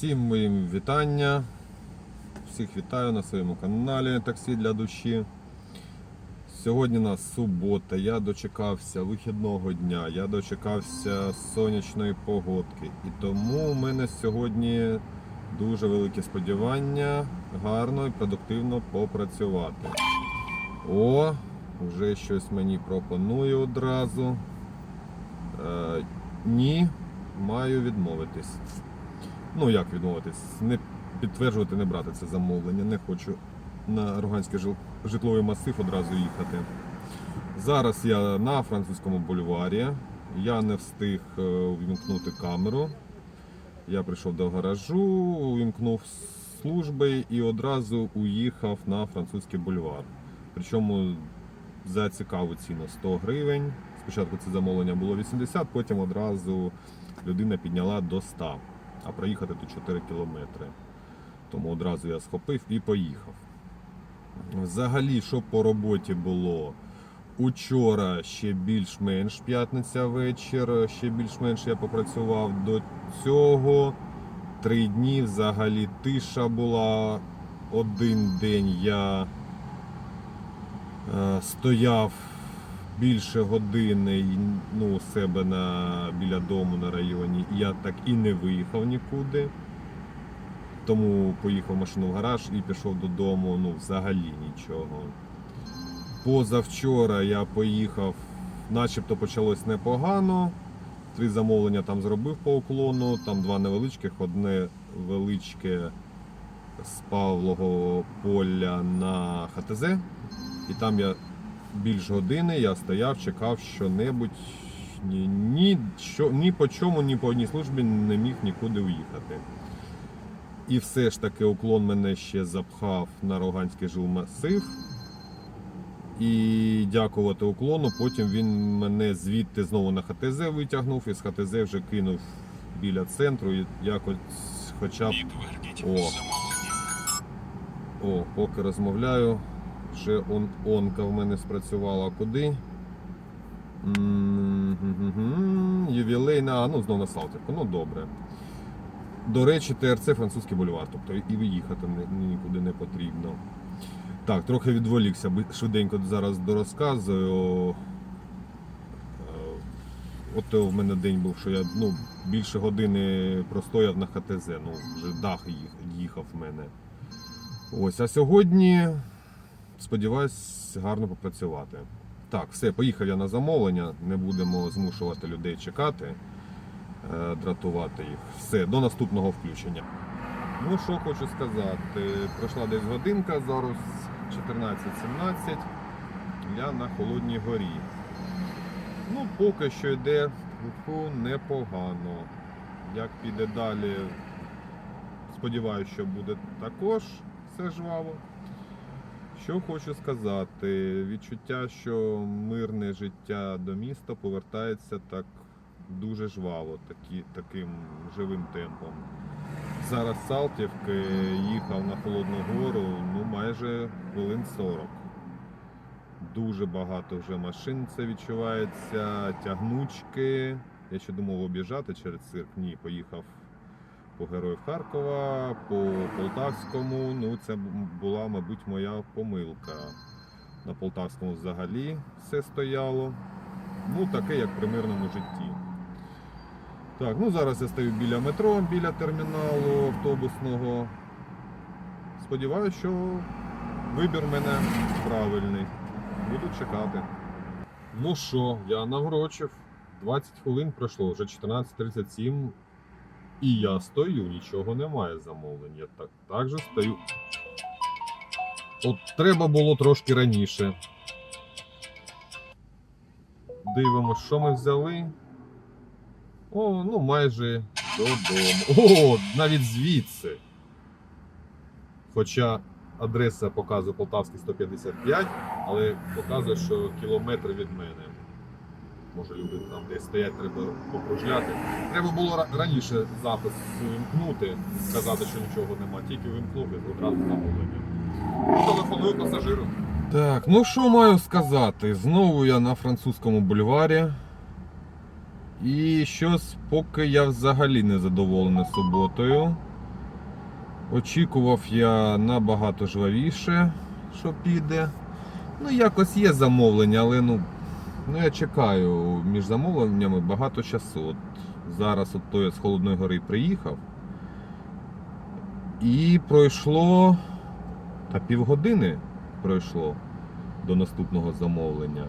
Всім моїм вітання. Всіх вітаю на своєму каналі Таксі для душі. Сьогодні у нас субота. Я дочекався вихідного дня, я дочекався сонячної погодки. І тому у мене сьогодні дуже велике сподівання гарно і продуктивно попрацювати. О, вже щось мені пропонує одразу. Е, ні, маю відмовитись. Ну як відмовитись? Не підтверджувати, не брати це замовлення. Не хочу на Роганський жил- житловий масив одразу їхати. Зараз я на французькому бульварі. Я не встиг е, увімкнути камеру. Я прийшов до гаражу, увімкнув служби і одразу уїхав на французький бульвар. Причому за цікаву ціну 100 гривень. Спочатку це замовлення було 80, потім одразу людина підняла до 100, а проїхати тут 4 кілометри. Тому одразу я схопив і поїхав. Взагалі, що по роботі було? Учора ще більш-менш п'ятниця вечір, ще більш-менш я попрацював до цього. Три дні взагалі тиша була. Один день я е, стояв більше години ну, у себе на, біля дому на районі, я так і не виїхав нікуди. Тому поїхав машину в гараж і пішов додому, ну, взагалі нічого. Позавчора я поїхав, начебто почалось непогано. Три замовлення там зробив по уклону, там два невеличких, одне величке з Павлого поля на ХТЗ. І там я більш години я стояв, чекав що-небудь. Ні, ні, що, ні по чому, ні по одній службі не міг нікуди уїхати. І все ж таки уклон мене ще запхав на Роганський жилмасив. І дякувати уклону. Потім він мене звідти знову на ХТЗ витягнув і з ХТЗ вже кинув біля центру. І якось хоча б. О, о, поки розмовляю. Вже он, онка в мене спрацювала куди. Ювілейна, ну знов на Салтівку. Ну добре. До речі, ТРЦ французький бульвар, тобто і виїхати ні- нікуди не потрібно. Так, трохи відволікся, швиденько зараз дорозказую. Е, От в мене день був, що я ну, більше години простояв на ХТЗ, ну вже дах їх- їхав в мене. Ось, а сьогодні сподіваюсь гарно попрацювати. Так, все, поїхав я на замовлення, не будемо змушувати людей чекати, е, дратувати їх. Все, до наступного включення. Ну, що хочу сказати, пройшла десь годинка, зараз 14.17, я на Холодній горі. Ну, поки що йде фу, непогано. Як піде далі, сподіваюся, що буде також все жваво. Що хочу сказати, відчуття, що мирне життя до міста повертається так дуже жваво, такі, таким живим темпом. Зараз з Салтівки їхав на Холодну Гору ну майже хвилин 40. Дуже багато вже машин це відчувається, тягнучки. Я ще думав об'їжджати через цирк. Ні, поїхав по Героїв Харкова, по Полтавському. Ну, це була, мабуть, моя помилка. На Полтавському взагалі все стояло. Ну, таке, як при мирному житті. Так, ну зараз я стою біля метро, біля терміналу автобусного. Сподіваюся, що вибір мене правильний. Буду чекати. Ну що, я наврочив. 20 хвилин пройшло, вже 14.37. І я стою, нічого немає замовлень. Я так, так же стою. От треба було трошки раніше. Дивимось, що ми взяли. О, ну майже додому. О, навіть звідси. Хоча адреса показує Полтавський 155, але показує, що кілометр від мене. Може люди там десь стоять, треба покружляти. Треба було раніше запис вимкнути, сказати, що нічого нема, тільки вимкнув і одразу замовлення. Телефоную пасажиру. Так, ну що маю сказати? Знову я на французькому бульварі. І щось, поки я взагалі не задоволений суботою. Очікував я набагато жвавіше, що піде. Ну, якось є замовлення, але ну, ну я чекаю між замовленнями багато часу. От зараз от той з Холодної Гори приїхав. І пройшло та півгодини пройшло до наступного замовлення.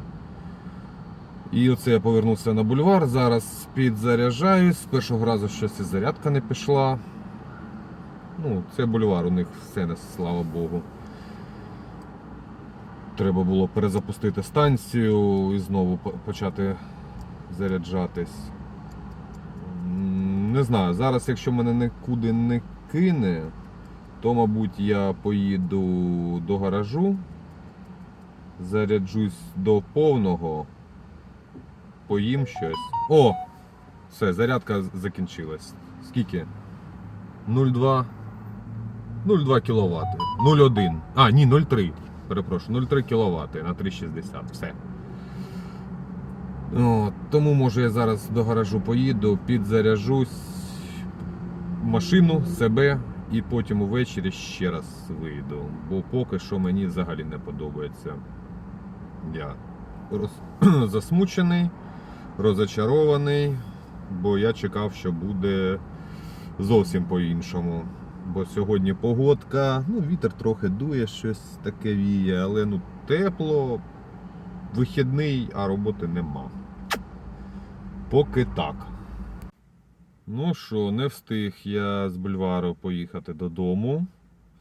І оце я повернувся на бульвар. Зараз підзаряджаюсь. З першого разу щось і зарядка не пішла. Ну, це бульвар, у них все слава Богу. Треба було перезапустити станцію і знову почати заряджатись. Не знаю, зараз, якщо мене нікуди не кине, то, мабуть, я поїду до гаражу, заряджусь до повного, поїм щось. О! Все, зарядка закінчилась. Скільки? 0,2. 0,2 кВт. 0,1. А, ні, 0,3. Перепрошую, 0,3 кВт на 3,60. Все. От, тому може я зараз до гаражу поїду, підзаряжусь машину, себе і потім увечері ще раз вийду. Бо поки що мені взагалі не подобається. Я роз... засмучений, розочарований, бо я чекав, що буде зовсім по-іншому. Бо сьогодні погодка, ну вітер трохи дує, щось таке віє, але ну тепло, вихідний, а роботи нема. Поки так. Ну що, не встиг я з бульвару поїхати додому.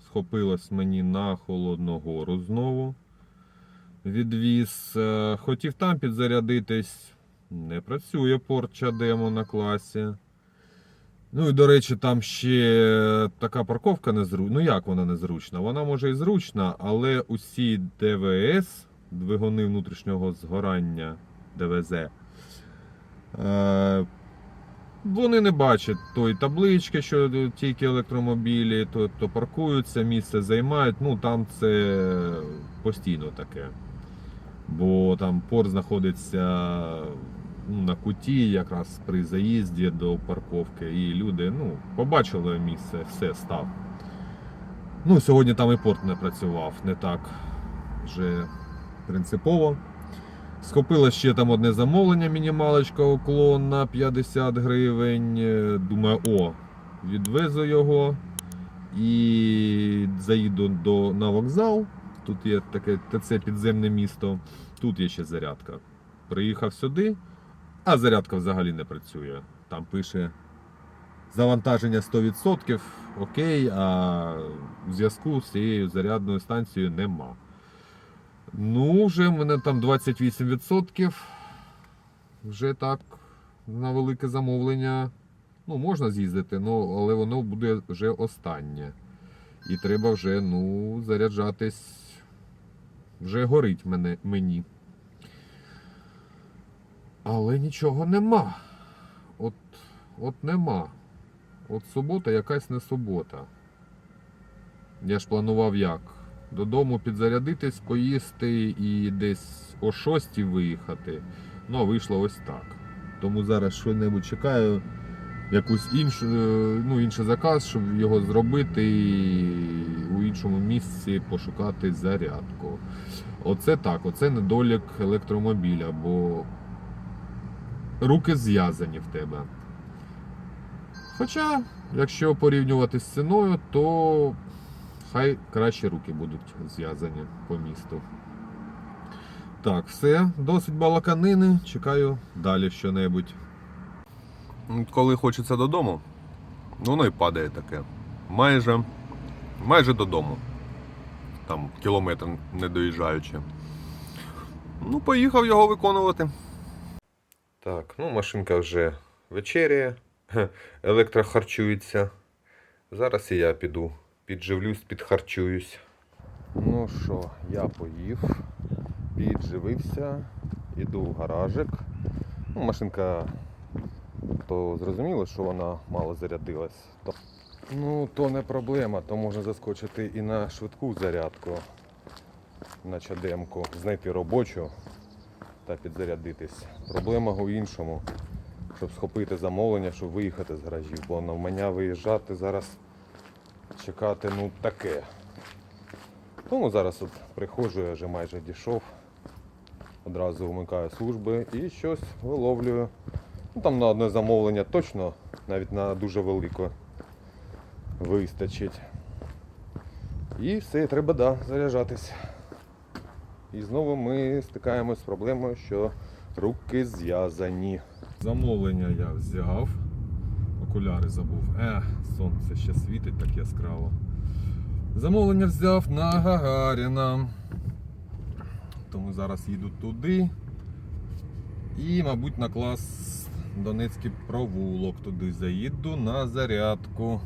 Схопилось мені на Холодну Гору знову. Відвіз. Е, Хотів там підзарядитись. Не працює порча демо на класі. Ну і до речі, там ще така парковка незручна. Ну як вона незручна? Вона може і зручна, але усі ДВС, двигуни внутрішнього згорання ДВЗ, е, вони не бачать тої таблички, що тільки електромобілі, то, то паркуються, місце займають. Ну там це постійно таке. Бо там порт знаходиться на куті, якраз при заїзді до парковки, і люди ну, побачили місце, все став. Ну, сьогодні там і порт не працював, не так вже принципово. Схопила ще там одне замовлення, мінімалочка уклон на 50 гривень. Думаю, о, відвезу його і заїду до, на вокзал. Тут є таке ТЦ підземне місто. Тут є ще зарядка. Приїхав сюди, а зарядка взагалі не працює. Там пише завантаження 100%, окей, а зв'язку з цією зарядною станцією нема. Ну, вже в мене там 28%. Вже так на велике замовлення. Ну, можна з'їздити, але воно буде вже останнє. І треба вже ну, заряджатись. Вже горить мене, мені. Але нічого нема. От, от нема. От субота якась не субота. Я ж планував як? Додому підзарядитись, поїсти і десь о 6 виїхати. Ну, а вийшло ось так. Тому зараз що-небудь чекаю, якусь іншу, е, ну, інший заказ, щоб його зробити і у іншому місці пошукати зарядку. Оце так, оце недолік електромобіля, бо руки зв'язані в тебе. Хоча, якщо порівнювати з ціною, то хай краще руки будуть зв'язані по місту. Так, все, досить балаканини. Чекаю далі що-небудь. Коли хочеться додому, воно і падає таке. Майже, майже додому. Там кілометр не доїжджаючи. Ну, поїхав його виконувати. Так, ну машинка вже вечеряє, електрохарчується. Зараз і я піду, підживлюсь, підхарчуюсь. Ну що, я поїв, підживився, іду в гаражик. Ну, машинка, то зрозуміло, що вона мало зарядилась. То... Ну, то не проблема, то можна заскочити і на швидку зарядку, на чадемку, знайти робочу та підзарядитись. Проблема у іншому, щоб схопити замовлення, щоб виїхати з гаражів, бо навмання виїжджати зараз чекати ну таке. Тому зараз от приходжу, я вже майже дійшов. Одразу вмикаю служби і щось виловлюю. Ну, там на одне замовлення точно, навіть на дуже велике вистачить. І все, треба да, заряджатись. І знову ми стикаємось з проблемою, що руки зв'язані. Замовлення я взяв. Окуляри забув. Е, сонце ще світить так яскраво. Замовлення взяв на Гагаріна. Тому зараз їду туди. І, мабуть, на клас Донецький провулок туди заїду на зарядку.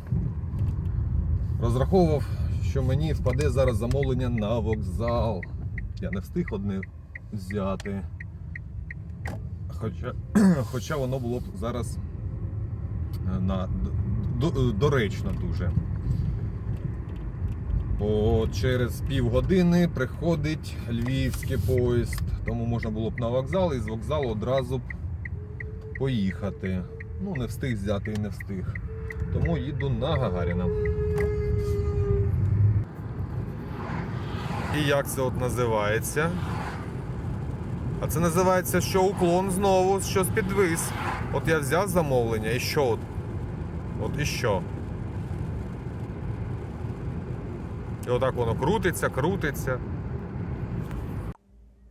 Розраховував, що мені впаде зараз замовлення на вокзал. Я не встиг одне взяти. Хоча, хоча воно було б зараз е, на, до- доречно дуже. Бо через півгодини приходить львівський поїзд, тому можна було б на вокзал і з вокзалу одразу б поїхати. Ну, не встиг взяти і не встиг. Тому їду на Гагаріна. І як це от називається? А це називається, що уклон знову, щось підвис. От я взяв замовлення і що? От, от і що? І отак воно крутиться, крутиться.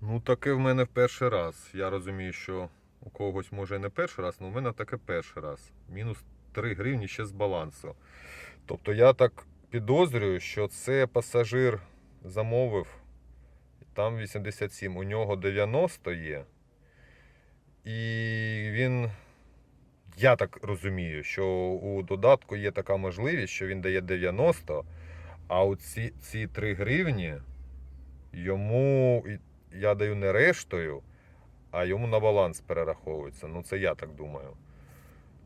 Ну, таке в мене в перший раз. Я розумію, що у когось може не перший раз, але в мене таке перший раз. Мінус 3 гривні ще з балансу. Тобто я так підозрюю, що це пасажир замовив. Там 87, у нього 90 є. І він. Я так розумію, що у додатку є така можливість, що він дає 90, а у ці, ці 3 гривні йому я даю не рештою, а йому на баланс перераховується. Ну, це я так думаю.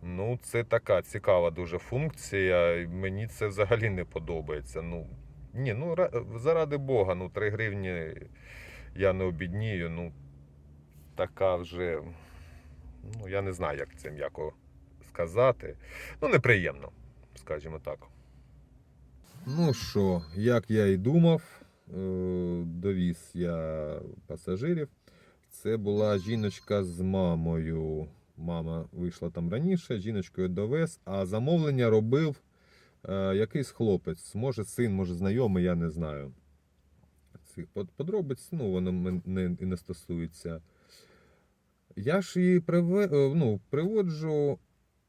Ну, це така цікава дуже функція. Мені це взагалі не подобається. Ну, ні, ну ра- заради Бога, ну 3 гривні я не обіднію. Ну, така вже. Ну, я не знаю, як це м'яко сказати. Ну, неприємно, скажімо так. Ну що, як я і думав, е, довіз я пасажирів. Це була жіночка з мамою. Мама вийшла там раніше, жіночкою довез, а замовлення робив якийсь хлопець. Може син, може знайомий, я не знаю. Цих подробиць, ну, воно мене і не стосується. Я ж її приве, е, ну, приводжу,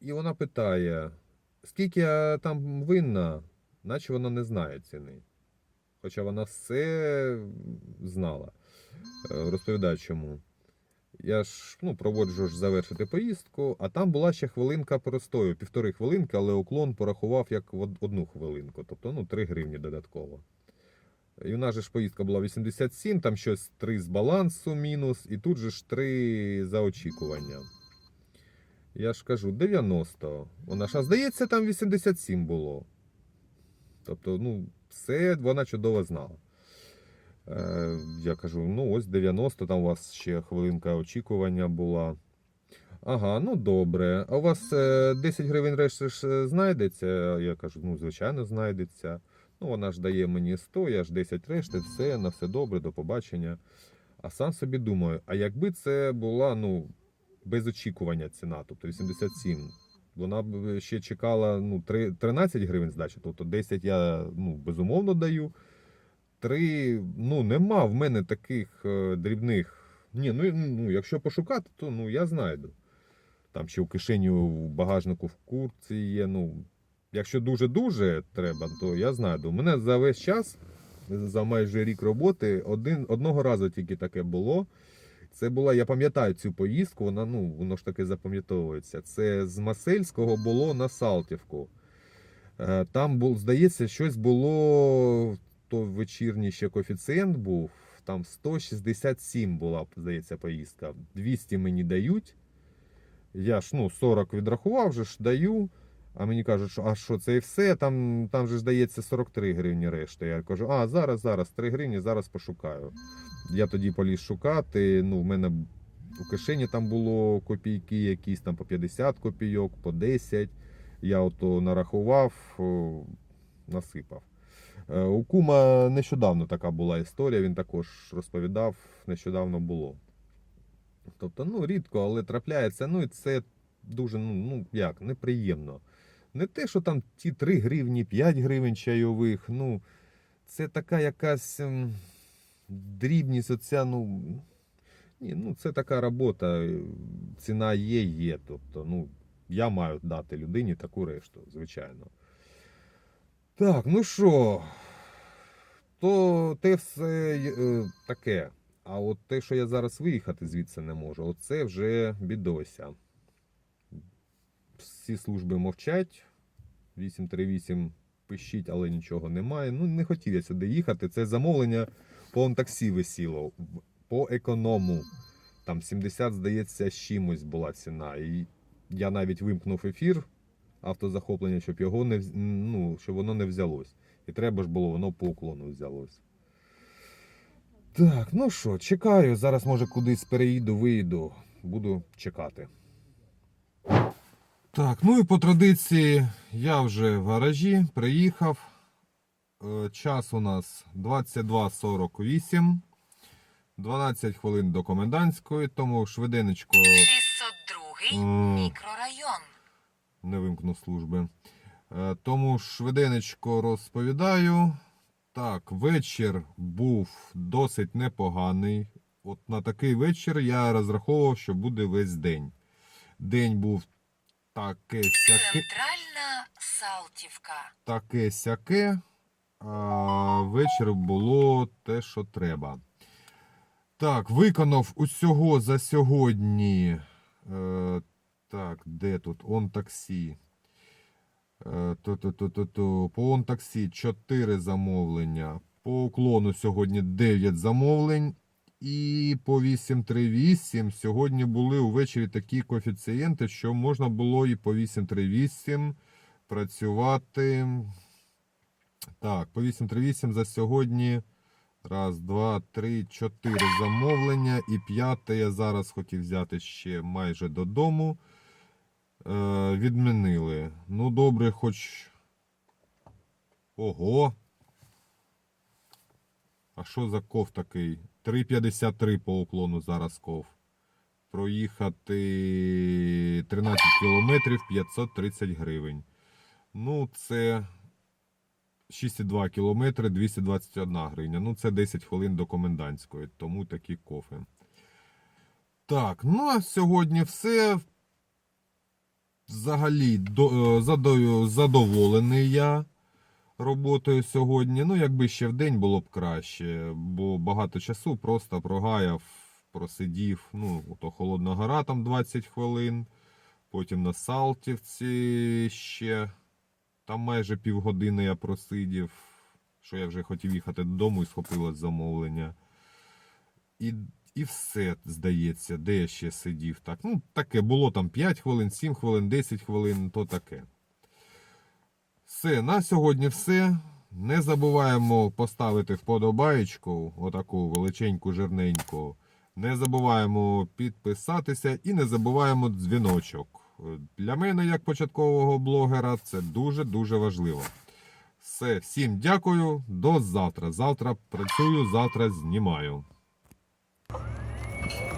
і вона питає, скільки я там винна, наче вона не знає ціни. Хоча вона все знала. Е, Розповідаю чому. Я ж ну, проводжу ж завершити поїздку, а там була ще хвилинка простою, півтори хвилинки, але уклон порахував як одну хвилинку, тобто ну, 3 гривні додатково. І в нас же ж поїздка була 87, там щось 3 з балансу мінус, і тут же ж 3 за очікування. Я ж кажу, 90. Вона ж, а здається, там 87 було. Тобто, ну, все вона чудово знала. Е, я кажу, ну ось 90, там у вас ще хвилинка очікування була. Ага, ну добре. А у вас е, 10 гривень решти ж е, знайдеться? Я кажу, ну, звичайно, знайдеться. Ну, вона ж дає мені 100, я ж 10 решти, все, на все добре, до побачення. А сам собі думаю, а якби це була ну, без очікування ціна, тобто 87, вона б ще чекала ну, 13 гривень здачі, тобто 10 я ну, безумовно даю. Три, ну, нема в мене таких е, дрібних. Ні, ну, ну, якщо пошукати, то ну, я знайду. Там ще в кишені у багажнику в курці є. Ну, якщо дуже-дуже треба, то я знайду. У мене за весь час, за майже рік роботи, один, одного разу тільки таке було. Це була, я пам'ятаю цю поїздку, вона ну, воно ж таки запам'ятовується. Це з Масельського було на Салтівку. Е, Там здається, щось було, то вечірній ще коефіцієнт був, там 167 була, здається, поїздка. 200 мені дають. Я ж ну, 40 відрахував, вже ж даю. А мені кажуть, що а що це і все? Там, там же ж дається 43 гривні решта. Я кажу, а зараз, зараз, 3 гривні, зараз пошукаю. Я тоді поліз шукати. Ну, в мене у кишені там було копійки, якісь там по 50 копійок, по 10. Я ото нарахував, насипав. Е, У кума нещодавно така була історія, він також розповідав, нещодавно було. Тобто, ну, рідко, але трапляється. Ну і це дуже, ну, ну як, неприємно. Не те, що там ті 3 гривні, 5 гривень чайових. Ну, це така якась ем, дрібність, оця, ну. Ні, ну це така робота, е, ціна є, є. Тобто, ну, я маю дати людині таку решту, звичайно. Так, ну що, то те все е, таке. А от те, що я зараз виїхати звідси не можу, оце вже бідося. Всі служби мовчать. 838 пишіть, але нічого немає. Ну, не хотів я сюди їхати. Це замовлення по таксі висіло. По економу. Там 70, здається, чимось була ціна. І я навіть вимкнув ефір автозахоплення, щоб його не ну, щоб воно не взялось. І треба ж було, воно по уклону взялось. Так, ну що, чекаю. Зараз може кудись переїду, виїду. Буду чекати. Так, ну і по традиції я вже в гаражі приїхав. Е, Час у нас 22.48. 12 хвилин до комендантської, тому швиденечко 602 М. мікрорайон. Не вимкну служби. Е, Тому швиденечко розповідаю. Так, вечір був досить непоганий. От на такий вечір я розраховував, що буде весь день. День був таке сяке, Центральна Салтівка. таке сяке, а вечір було те, що треба. Так, виконав усього за сьогодні. Так, де тут? Он таксі. Е, то-то-то-то-то. По он таксі 4 замовлення. По уклону сьогодні 9 замовлень. І по 838 сьогодні були увечері такі коефіцієнти, що можна було і по 838 працювати. Так, по 838 за сьогодні. Раз, два, три, чотири замовлення. І п'яте я зараз хотів взяти ще майже додому. Е, відмінили. Ну, добре, хоч. Ого. А що за ков такий? 3,53 по уклону зараз ков. Проїхати 13 кілометрів 530 гривень. Ну, це 6,2 кілометри 221 гривня. Ну, це 10 хвилин до комендантської, тому такі кофи. Так, ну а сьогодні все. Взагалі е, задоволений я роботою сьогодні. Ну, якби ще в день було б краще, бо багато часу просто прогаяв, просидів. Ну, ото холодна гора там 20 хвилин. Потім на Салтівці ще там майже півгодини я просидів, що я вже хотів їхати додому і схопилось замовлення. І, і все, здається, де я ще сидів. Так, ну, таке було там 5 хвилин, 7 хвилин, 10 хвилин, то таке. Все, на сьогодні все. Не забуваємо поставити вподобаєчку, отаку величеньку, жирненьку. Не забуваємо підписатися і не забуваємо дзвіночок. Для мене, як початкового блогера, це дуже-дуже важливо. Все, всім дякую, до завтра. Завтра працюю, завтра знімаю.